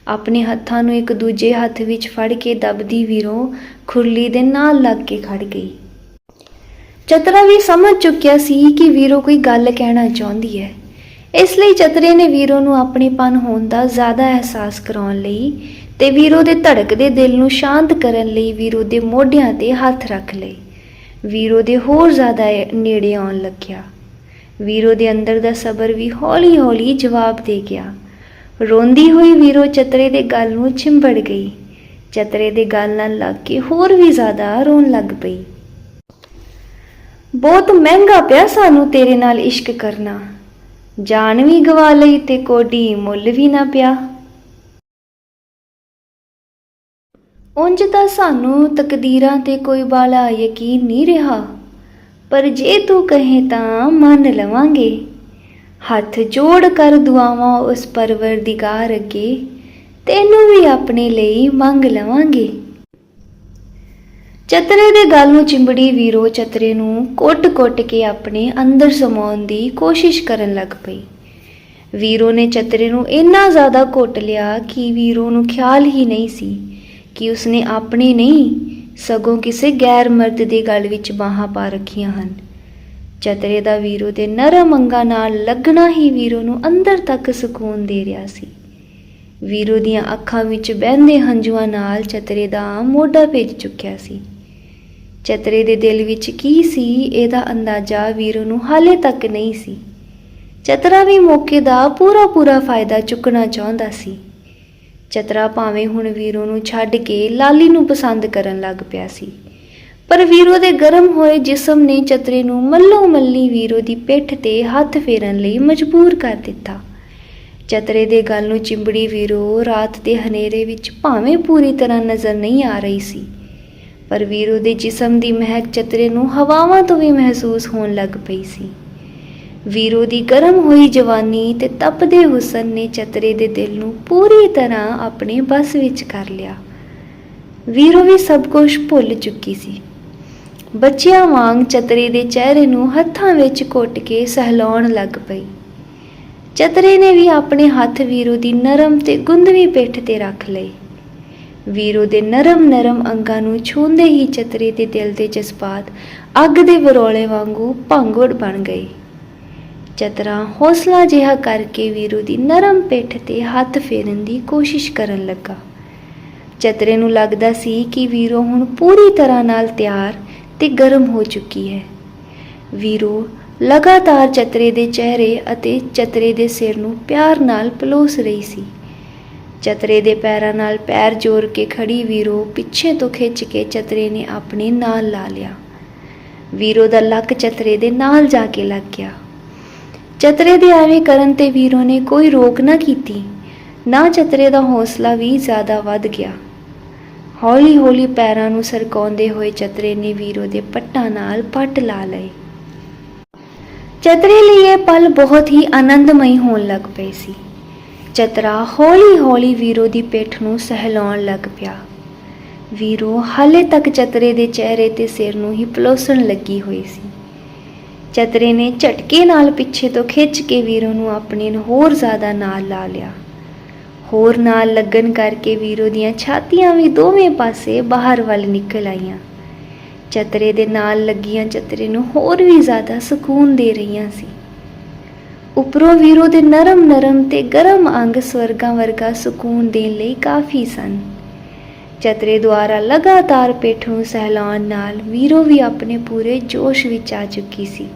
Speaker 1: ਆਪਣੇ ਹੱਥਾਂ ਨੂੰ ਇੱਕ ਦੂਜੇ ਹੱਥ ਵਿੱਚ ਫੜ ਕੇ ਦਬਦੀ ਵੀਰੋ ਖੁਰਲੀ ਦੇ ਨਾਲ ਲੱਗ ਕੇ ਖੜ ਗਈ। ਚਤਰਾ ਵੀ ਸਮਝ ਚੁੱਕਿਆ ਸੀ ਕਿ ਵੀਰੋ ਕੋਈ ਗੱਲ ਕਹਿਣਾ ਚਾਹੁੰਦੀ ਹੈ। ਇਸ ਲਈ ਚਤਰੇ ਨੇ ਵੀਰੋ ਨੂੰ ਆਪਣੇਪਨ ਹੋਣ ਦਾ ਜ਼ਿਆਦਾ ਅਹਿਸਾਸ ਕਰਾਉਣ ਲਈ ਤੇ ਵੀਰੋ ਦੇ ਧੜਕਦੇ ਦਿਲ ਨੂੰ ਸ਼ਾਂਤ ਕਰਨ ਲਈ ਵੀਰੋ ਦੇ ਮੋਢਿਆਂ ਤੇ ਹੱਥ ਰੱਖ ਲਏ। ਵੀਰੋ ਦੇ ਹੋਰ ਜ਼ਿਆਦਾ ਨੇੜੇ ਆਉਣ ਲੱਗਿਆ। ਵੀਰੋ ਦੇ ਅੰਦਰ ਦਾ ਸਬਰ ਵੀ ਹੌਲੀ-ਹੌਲੀ ਜਵਾਬ ਦੇ ਗਿਆ। ਰੋਂਦੀ ਹੋਈ ਵੀਰੋ ਚਤਰੇ ਦੇ ਗੱਲ ਨੂੰ ਚਿੰਬੜ ਗਈ। ਚਤਰੇ ਦੇ ਗੱਲ ਨਾਲ ਲੱਗ ਕੇ ਹੋਰ ਵੀ ਜ਼ਿਆਦਾ ਰੋਣ ਲੱਗ ਪਈ। ਬਹੁਤ ਮਹਿੰਗਾ ਪਿਆ ਸਾਨੂੰ ਤੇਰੇ ਨਾਲ ਇਸ਼ਕ ਕਰਨਾ। ਜਾਨ ਵੀ ਗਵਾ ਲਈ ਤੇ ਕੋਡੀ ਮੁੱਲ ਵੀ ਨਾ ਪਿਆ। ਉਂਝ ਤਾਂ ਸਾਨੂੰ ਤਕਦੀਰਾਂ ਤੇ ਕੋਈ ਬਾਲਾ ਯਕੀਨ ਨਹੀਂ ਰਿਹਾ। ਪਰ ਜੇ ਤੂੰ ਕਹੇ ਤਾਂ ਮੰਨ ਲਵਾਂਗੇ। ਹੱਥ ਜੋੜ ਕਰ ਦੁਆਵਾਂ ਉਸ ਪਰਵਰਦੀਗਾਰ ਅੱਗੇ। ਤੈਨੂੰ ਵੀ ਆਪਣੇ ਲਈ ਮੰਗ ਲਵਾਂਗੇ। ਚਤਰੇ ਦੇ ਗਲ ਨੂੰ ਚਿੰਬੜੀ ਵੀਰੋ ਚਤਰੇ ਨੂੰ ਕੁੱਟ-ਕੁੱਟ ਕੇ ਆਪਣੇ ਅੰਦਰ ਸਮਾਉਣ ਦੀ ਕੋਸ਼ਿਸ਼ ਕਰਨ ਲੱਗ ਪਈ। ਵੀਰੋ ਨੇ ਚਤਰੇ ਨੂੰ ਇੰਨਾ ਜ਼ਿਆਦਾ ਘੁੱਟ ਲਿਆ ਕਿ ਵੀਰੋ ਨੂੰ ਖਿਆਲ ਹੀ ਨਹੀਂ ਸੀ ਕਿ ਉਸਨੇ ਆਪਣੇ ਨਹੀਂ, ਸਗੋਂ ਕਿਸੇ ਗੈਰ ਮਰਦ ਦੇ ਗਲ ਵਿੱਚ ਬਾਹਾਂ ਪਾ ਰੱਖੀਆਂ ਹਨ। ਚਤਰੇ ਦਾ ਵੀਰੋ ਦੇ ਨਰਮ ਅੰਗਾਂ ਨਾਲ ਲੱਗਣਾ ਹੀ ਵੀਰੋ ਨੂੰ ਅੰਦਰ ਤੱਕ ਸਕੂਨ ਦੇ ਰਿਹਾ ਸੀ। ਵੀਰੋ ਦੀਆਂ ਅੱਖਾਂ ਵਿੱਚ ਬਹਿੰਦੇ ਹੰਝੂਆਂ ਨਾਲ ਚਤਰੇ ਦਾ ਮੋਢਾ ਭੇਜ ਚੁੱਕਿਆ ਸੀ। ਚਤਰੇ ਦੇ ਦਿਲ ਵਿੱਚ ਕੀ ਸੀ, ਇਹਦਾ ਅੰਦਾਜ਼ਾ ਵੀਰੋ ਨੂੰ ਹਾਲੇ ਤੱਕ ਨਹੀਂ ਸੀ। ਚਤਰਾ ਵੀ ਮੌਕੇ ਦਾ ਪੂਰਾ ਪੂਰਾ ਫਾਇਦਾ ਚੁੱਕਣਾ ਚਾਹੁੰਦਾ ਸੀ। ਚਤਰਾ ਭਾਵੇਂ ਹੁਣ ਵੀਰੋ ਨੂੰ ਛੱਡ ਕੇ ਲਾਲੀ ਨੂੰ ਪਸੰਦ ਕਰਨ ਲੱਗ ਪਿਆ ਸੀ, ਪਰ ਵੀਰੋ ਦੇ ਗਰਮ ਹੋਏ ਜਿਸਮ ਨੇ ਚਤਰੇ ਨੂੰ ਮੱਲੋ ਮੱਲੀ ਵੀਰੋ ਦੀ ਪਿੱਠ ਤੇ ਹੱਥ ਫੇਰਨ ਲਈ ਮਜਬੂਰ ਕਰ ਦਿੱਤਾ। ਚਤਰੇ ਦੇ ਗੱਲ ਨੂੰ ਚਿੰਬੜੀ ਵੀਰੋ ਰਾਤ ਦੇ ਹਨੇਰੇ ਵਿੱਚ ਭਾਵੇਂ ਪੂਰੀ ਤਰ੍ਹਾਂ ਨਜ਼ਰ ਨਹੀਂ ਆ ਰਹੀ ਸੀ। ਪਰ ਵੀਰੋ ਦੇ ਜਿਸਮ ਦੀ ਮਹਿਕ ਚਤਰੇ ਨੂੰ ਹਵਾਵਾਂ ਤੋਂ ਵੀ ਮਹਿਸੂਸ ਹੋਣ ਲੱਗ ਪਈ ਸੀ। ਵੀਰੋ ਦੀ ਗਰਮ ਹੋਈ ਜਵਾਨੀ ਤੇ ਤਪਦੇ ਹੁਸਨ ਨੇ ਚਤਰੇ ਦੇ ਦਿਲ ਨੂੰ ਪੂਰੀ ਤਰ੍ਹਾਂ ਆਪਣੇ ਬਸ ਵਿੱਚ ਕਰ ਲਿਆ। ਵੀਰੋ ਵੀ ਸਭ ਕੁਝ ਭੁੱਲ ਚੁੱਕੀ ਸੀ। ਬੱਚਿਆਂ ਵਾਂਗ ਚਤਰੇ ਦੇ ਚਿਹਰੇ ਨੂੰ ਹੱਥਾਂ ਵਿੱਚ ਘੁੱਟ ਕੇ ਸਹਿਲਾਉਣ ਲੱਗ ਪਈ। ਚਤਰੇ ਨੇ ਵੀ ਆਪਣੇ ਹੱਥ ਵੀਰੋ ਦੀ ਨਰਮ ਤੇ ਗੁੰਦਵੀ ਪਿੱਠ ਤੇ ਰੱਖ ਲਏ। ਵੀਰੋ ਦੇ ਨਰਮ-ਨਰਮ ਅੰਗਾਂ ਨੂੰ ਛੂੰਹਦੇ ਹੀ ਚਤਰੇ ਦੇ ਦਿਲ ਦੇ ਜਜ਼ਬਾਤ ਅੱਗ ਦੇ ਵਰੋਲੇ ਵਾਂਗੂ ਭੰਗੁੜ ਬਣ ਗਏ ਚਤਰਾ ਹੌਸਲਾ ਜਿਹਾ ਕਰਕੇ ਵੀਰੋ ਦੀ ਨਰਮ ਪਿੱਠ ਤੇ ਹੱਥ ਫੇਰਨ ਦੀ ਕੋਸ਼ਿਸ਼ ਕਰਨ ਲੱਗਾ। ਚਤਰੇ ਨੂੰ ਲੱਗਦਾ ਸੀ ਕਿ ਵੀਰੋ ਹੁਣ ਪੂਰੀ ਤਰ੍ਹਾਂ ਨਾਲ ਤਿਆਰ ਤੇ ਗਰਮ ਹੋ ਚੁੱਕੀ ਹੈ। ਵੀਰੋ ਲਗਾਤਾਰ ਚਤਰੇ ਦੇ ਚਿਹਰੇ ਅਤੇ ਚਤਰੇ ਦੇ ਸਿਰ ਨੂੰ ਪਿਆਰ ਨਾਲ ਪਲੋਸ ਰਹੀ ਸੀ। ਚਤਰੇ ਦੇ ਪੈਰਾਂ ਨਾਲ ਪੈਰ ਜੋੜ ਕੇ ਖੜੀ ਵੀਰੋ ਪਿੱਛੇ ਤੋਂ ਖਿੱਚ ਕੇ ਚਤਰੇ ਨੇ ਆਪਣੇ ਨਾਲ ਲਾ ਲਿਆ। ਵੀਰੋ ਦਾ ਲੱਕ ਚਤਰੇ ਦੇ ਨਾਲ ਜਾ ਕੇ ਲੱਗ ਗਿਆ। ਚਤਰੇ ਦੇ ਐਵੇਂ ਕਰਨ ਤੇ ਵੀਰੋ ਨੇ ਕੋਈ ਰੋਕ ਨਾ ਕੀਤੀ। ਨਾ ਚਤਰੇ ਦਾ ਹੌਸਲਾ ਵੀ ਜ਼ਿਆਦਾ ਵੱਧ ਗਿਆ। ਹੌਲੀ-ਹੌਲੀ ਪੈਰਾਂ ਨੂੰ ਸਰਕਾਉਂਦੇ ਹੋਏ ਚਤਰੇ ਨੇ ਵੀਰੋ ਦੇ ਪੱਟਾਂ ਨਾਲ ਪੱਟ ਲਾ ਲਏ। ਚਤਰੇ ਲਈ ਇਹ ਪਲ ਬਹੁਤ ਹੀ ਆਨੰਦਮਈ ਹੋਣ ਲੱਗ ਪਏ ਸੀ। ਚਤਰਾ ਹੌਲੀ-ਹੌਲੀ ਵੀਰੋ ਦੀ ਪਿੱਠ ਨੂੰ ਸਹਿਲਾਉਣ ਲੱਗ ਪਿਆ। ਵੀਰੋ ਹਾਲੇ ਤੱਕ ਚਤਰੇ ਦੇ ਚਿਹਰੇ ਤੇ ਸਿਰ ਨੂੰ ਹੀ ਪਲੋਸਣ ਲੱਗੀ ਹੋਈ ਸੀ। ਚਤਰੇ ਨੇ ਝਟਕੇ ਨਾਲ ਪਿੱਛੇ ਤੋਂ ਖਿੱਚ ਕੇ ਵੀਰੋ ਨੂੰ ਆਪਣੇ ਨੂੰ ਹੋਰ ਜ਼ਿਆਦਾ ਨਾਲ ਲਾ ਲਿਆ। ਹੋਰ ਨਾਲ ਲੱਗਣ ਕਰਕੇ ਵੀਰੋ ਦੀਆਂ ਛਾਤੀਆਂ ਵੀ ਦੋਵੇਂ ਪਾਸੇ ਬਾਹਰ ਵੱਲ ਨਿਕਲ ਆਈਆਂ। ਚਤਰੇ ਦੇ ਨਾਲ ਲੱਗੀਆਂ ਚਤਰੇ ਨੂੰ ਹੋਰ ਵੀ ਜ਼ਿਆਦਾ ਸਕੂਨ ਦੇ ਰਹੀਆਂ ਸੀ। ਉਪਰੋਂ ਵੀਰੋ ਦੇ ਨਰਮ ਨਰਮ ਤੇ ਗਰਮ ਅੰਗ ਸਵਰਗਾਂ ਵਰਗਾ ਸਕੂਨ ਦੇਣ ਲਈ ਕਾਫੀ ਸਨ। ਚਤਰੇ ਦੁਆਰਾ ਲਗਾਤਾਰ ਪਿੱਠ ਸਹਿਲਾਉਣ ਨਾਲ ਵੀਰੋ ਵੀ ਆਪਣੇ ਪੂਰੇ ਜੋਸ਼ ਵਿੱਚ ਆ ਚੁੱਕੀ ਸੀ।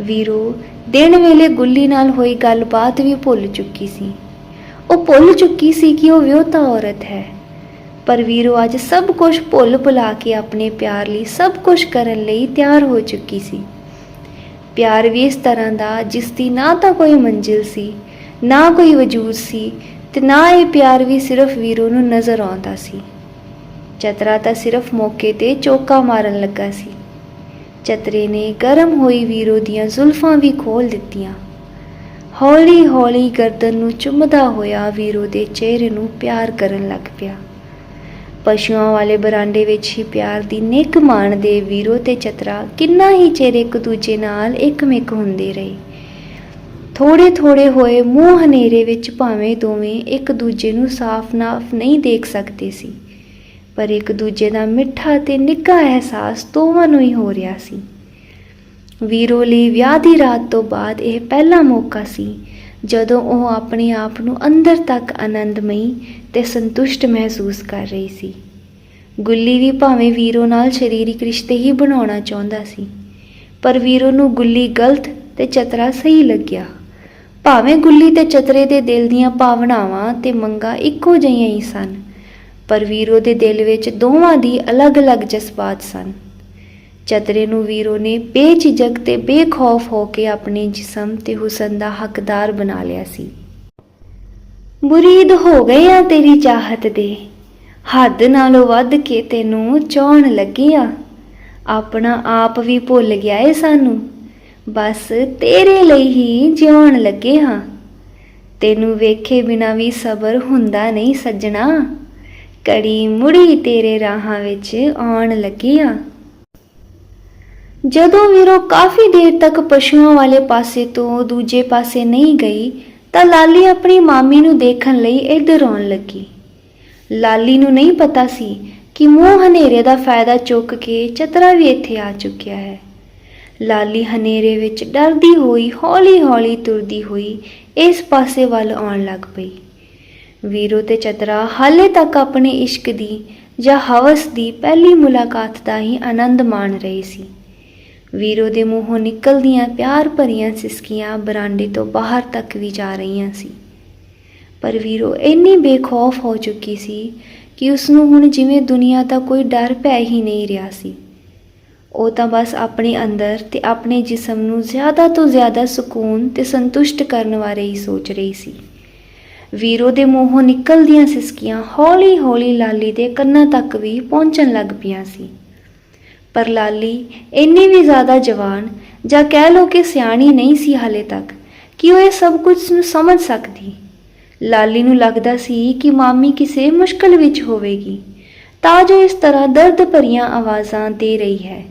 Speaker 1: ਵੀਰੋ ਦਿਨ ਵੇਲੇ ਗੁੱਲੀ ਨਾਲ ਹੋਈ ਗੱਲਬਾਤ ਵੀ ਭੁੱਲ ਚੁੱਕੀ ਸੀ। ਉਹ ਭੁੱਲ ਚੁੱਕੀ ਸੀ ਕਿ ਉਹ ਵਿਆਹੁਤਾ ਔਰਤ ਹੈ। ਪਰ ਵੀਰੋ ਅੱਜ ਸਭ ਕੁਝ ਭੁੱਲ ਭੁਲਾ ਕੇ ਆਪਣੇ ਪਿਆਰ ਲਈ ਸਭ ਕੁਝ ਕਰਨ ਲਈ ਤਿਆਰ ਹੋ ਚੁੱਕੀ ਸੀ। ਪਿਆਰ ਵੀ ਇਸ ਤਰ੍ਹਾਂ ਦਾ ਜਿਸ ਦੀ ਨਾ ਤਾਂ ਕੋਈ ਮੰਜ਼ਿਲ ਸੀ, ਨਾ ਕੋਈ ਵਜੂਦ ਸੀ ਤੇ ਨਾ ਇਹ ਪਿਆਰ ਵੀ ਸਿਰਫ ਵੀਰੋ ਨੂੰ ਨਜ਼ਰ ਆਉਂਦਾ ਸੀ। ਚਤਰਾ ਤਾਂ ਸਿਰਫ ਮੌਕੇ ਤੇ ਚੋਕਾ ਮਾਰਨ ਲੱਗਾ ਸੀ। ਚਤਰੇ ਨੇ ਗਰਮ ਹੋਈ ਵੀਰੋ ਦੀਆਂ ਜ਼ੁਲਫਾਂ ਵੀ ਖੋਲ ਦਿੱਤੀਆਂ। ਹੌਲੀ ਹੌਲੀ ਗਰਦਨ ਨੂੰ ਚੁੰਮਦਾ ਹੋਇਆ ਵੀਰੋ ਦੇ ਚਿਹਰੇ ਨੂੰ ਪਿਆਰ ਕਰਨ ਲੱਗ ਪਿਆ। ਪਸ਼ੂਆਂ ਵਾਲੇ ਬਰਾਂਡੇ ਵਿੱਚ ਹੀ ਪਿਆਰ ਦੀ ਨਿੱਕ ਮਾਣਦੇ ਵੀਰੋ ਤੇ ਚਤਰਾ ਕਿੰਨਾ ਹੀ ਚਿਰ ਇੱਕ ਦੂਜੇ ਨਾਲ ਇੱਕਮਿਕ ਹੁੰਦੇ ਰਹੇ। ਥੋੜੇ ਥੋੜੇ ਹੋਏ ਮੂੰਹ ਹਨੇਰੇ ਵਿੱਚ ਭਾਵੇਂ ਦੋਵੇਂ ਇੱਕ ਦੂਜੇ ਨੂੰ ਸਾਫ਼-ਨਾਫ਼ ਨਹੀਂ ਦੇਖ ਸਕਦੇ ਸੀ, ਪਰ ਇੱਕ ਦੂਜੇ ਦਾ ਮਿੱਠਾ ਤੇ ਨਿੱਘਾ ਅਹਿਸਾਸ ਦੋਵਾਂ ਨੂੰ ਹੀ ਹੋ ਰਿਹਾ ਸੀ। ਵੀਰੋ ਲਈ ਵਿਆਹ ਦੀ ਰਾਤ ਤੋਂ ਬਾਅਦ ਇਹ ਪਹਿਲਾ ਮੌਕਾ ਸੀ ਜਦੋਂ ਉਹ ਆਪਣੇ ਆਪ ਨੂੰ ਅੰਦਰ ਤੱਕ ਆਨੰਦਮਈ ਤੇ ਸੰਤੁਸ਼ਟ ਮਹਿਸੂਸ ਕਰ ਰਹੀ ਸੀ। ਗੁੱਲੀ ਵੀ ਭਾਵੇਂ ਵੀਰੋ ਨਾਲ ਸਰੀਰਕ ਰਿਸ਼ਤੇ ਹੀ ਬਣਾਉਣਾ ਚਾਹੁੰਦਾ ਸੀ, ਪਰ ਵੀਰੋ ਨੂੰ ਗੁੱਲੀ ਗਲਤ ਤੇ ਚਤਰਾ ਸਹੀ ਲੱਗਿਆ। ਭਾਵੇਂ ਗੁੱਲੀ ਤੇ ਚਤਰੇ ਦੇ ਦਿਲ ਦੀਆਂ ਭਾਵਨਾਵਾਂ ਤੇ ਮੰਗਾਂ ਇੱਕੋ ਜਿਹੀਆਂ ਹੀ ਸਨ, ਪਰ ਵੀਰੋ ਦੇ ਦਿਲ ਵਿੱਚ ਦੋਵਾਂ ਦੀ ਅਲੱਗ-ਅਲੱਗ ਜਜ਼ਬਾਤ ਸਨ। ਚਤਰੇ ਨੂੰ ਵੀਰੋ ਨੇ ਬੇਝਿਜਕ ਤੇ ਬੇਖੌਫ ਹੋ ਕੇ ਆਪਣੇ ਜਿਸਮ ਤੇ ਹੁਸਨ ਦਾ ਹੱਕਦਾਰ ਬਣਾ ਲਿਆ ਸੀ। ਮੁਰੀਦ ਹੋ ਗਏ ਆ ਤੇਰੀ ਚਾਹਤ ਦੇ। ਹੱਦ ਨਾਲੋਂ ਵੱਧ ਕੇ ਤੈਨੂੰ ਚਾਹਣ ਲੱਗੇ ਆ। ਆਪਣਾ ਆਪ ਵੀ ਭੁੱਲ ਗਿਆ ਏ ਸਾਨੂੰ। ਬਸ ਤੇਰੇ ਲਈ ਹੀ ਜਿਉਣ ਲੱਗੇ ਹਾਂ। ਤੈਨੂੰ ਵੇਖੇ ਬਿਨਾ ਵੀ ਸਬਰ ਹੁੰਦਾ ਨਹੀਂ ਸੱਜਣਾ। ਕੜੀ ਮੁੜੀ ਤੇਰੇ ਰਾਹਾਂ ਵਿੱਚ ਆਉਣ ਲੱਗੇ ਆ। ਜਦੋਂ ਵੀਰੋ ਕਾਫੀ ਦੇਰ ਤੱਕ ਪਸ਼ੂਆਂ ਵਾਲੇ ਪਾਸੇ ਤੋਂ ਦੂਜੇ ਪਾਸੇ ਨਹੀਂ ਗਈ, ਤਾਂ ਲਾਲੀ ਆਪਣੀ ਮਾਮੀ ਨੂੰ ਦੇਖਣ ਲਈ ਇੱਧਰ ਆਉਣ ਲੱਗੀ। ਲਾਲੀ ਨੂੰ ਨਹੀਂ ਪਤਾ ਸੀ ਕਿ ਮੂੰਹ ਹਨੇਰੇ ਦਾ ਫਾਇਦਾ ਚੁੱਕ ਕੇ ਚਤਰਾ ਵੀ ਇੱਥੇ ਆ ਚੁੱਕਿਆ ਹੈ। ਲਾਲੀ ਹਨੇਰੇ ਵਿੱਚ ਡਰਦੀ ਹੋਈ, ਹੌਲੀ-ਹੌਲੀ ਤੁਰਦੀ ਹੋਈ ਇਸ ਪਾਸੇ ਵੱਲ ਆਉਣ ਲੱਗ ਪਈ। ਵੀਰੋ ਤੇ ਚਤਰਾ ਹਾਲੇ ਤੱਕ ਆਪਣੇ ਇਸ਼ਕ ਦੀ ਜਾਂ ਹਵਸ ਦੀ ਪਹਿਲੀ ਮੁਲਾਕਾਤ ਦਾ ਹੀ ਆਨੰਦ ਮਾਣ ਰਹੀ ਸੀ। ਵੀਰੋ ਦੇ ਮੂੰਹੋਂ ਨਿਕਲਦੀਆਂ ਪਿਆਰ ਭਰੀਆਂ ਸਿਸਕੀਆਂ ਬਰਾਂਡੇ ਤੋਂ ਬਾਹਰ ਤੱਕ ਵੀ ਜਾ ਰਹੀਆਂ ਸੀ। ਪਰ ਵੀਰੋ, ਇੰਨੀ ਬੇਖੌਫ ਹੋ ਚੁੱਕੀ ਸੀ ਕਿ ਉਸ ਨੂੰ ਹੁਣ ਜਿਵੇਂ ਦੁਨੀਆ ਦਾ ਕੋਈ ਡਰ ਪੈ ਹੀ ਨਹੀਂ ਰਿਹਾ ਸੀ। ਉਹ ਤਾਂ ਬਸ ਆਪਣੇ ਅੰਦਰ ਤੇ ਆਪਣੇ ਜਿਸਮ ਨੂੰ ਜ਼ਿਆਦਾ ਤੋਂ ਜ਼ਿਆਦਾ ਸਕੂਨ ਤੇ ਸੰਤੁਸ਼ਟ ਕਰਨ ਬਾਰੇ ਹੀ ਸੋਚ ਰਹੀ ਸੀ। ਵੀਰੋ ਦੇ ਮੂੰਹੋਂ ਨਿਕਲਦੀਆਂ ਸਿਸਕੀਆਂ ਹੌਲੀ-ਹੌਲੀ ਲਾਲੀ ਦੇ ਕੰਨਾਂ ਤੱਕ ਵੀ ਪਹੁੰਚਣ ਲੱਗ ਪਈਆਂ ਸੀ। ਪਰ ਲਾਲੀ, ਇੰਨੀ ਵੀ ਜ਼ਿਆਦਾ ਜਵਾਨ ਜਾਂ ਕਹਿ ਲੋ ਕਿ ਸਿਆਣੀ ਨਹੀਂ ਸੀ ਹਾਲੇ ਤੱਕ, ਕਿ ਉਹ ਇਹ ਸਭ ਕੁਝ ਨੂੰ ਸਮਝ ਸਕਦੀ। ਲਾਲੀ ਨੂੰ ਲੱਗਦਾ ਸੀ ਕਿ ਮਾਮੀ ਕਿਸੇ ਮੁਸ਼ਕਲ ਵਿੱਚ ਹੋਵੇਗੀ। ਤਾਂ ਜੋ ਇਸ ਤਰ੍ਹਾਂ ਦਰਦ ਭਰੀਆਂ ਆਵਾਜ਼ਾਂ ਦੇ ਰਹੀ ਹੈ।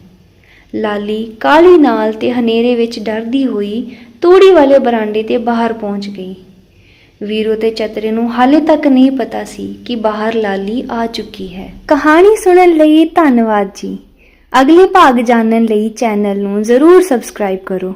Speaker 1: ਲਾਲੀ ਕਾਲੀ ਨਾਲ ਤੇ ਹਨੇਰੇ ਵਿੱਚ ਡਰਦੀ ਹੋਈ ਤੂੜੀ ਵਾਲੇ ਬਰਾਂਡੇ ਤੇ ਬਾਹਰ ਪਹੁੰਚ ਗਈ। ਵੀਰੋ ਤੇ ਚਤਰੇ ਨੂੰ ਹਾਲੇ ਤੱਕ ਨਹੀਂ ਪਤਾ ਸੀ ਕਿ ਬਾਹਰ ਲਾਲੀ ਆ ਚੁੱਕੀ ਹੈ। ਕਹਾਣੀ ਸੁਣਨ ਲਈ ਧੰਨਵਾਦ ਜੀ। ਅਗਲੇ ਭਾਗ ਜਾਣਨ ਲਈ ਚੈਨਲ ਨੂੰ ਜ਼ਰੂਰ ਸਬਸਕ੍ਰਾਈਬ ਕਰੋ।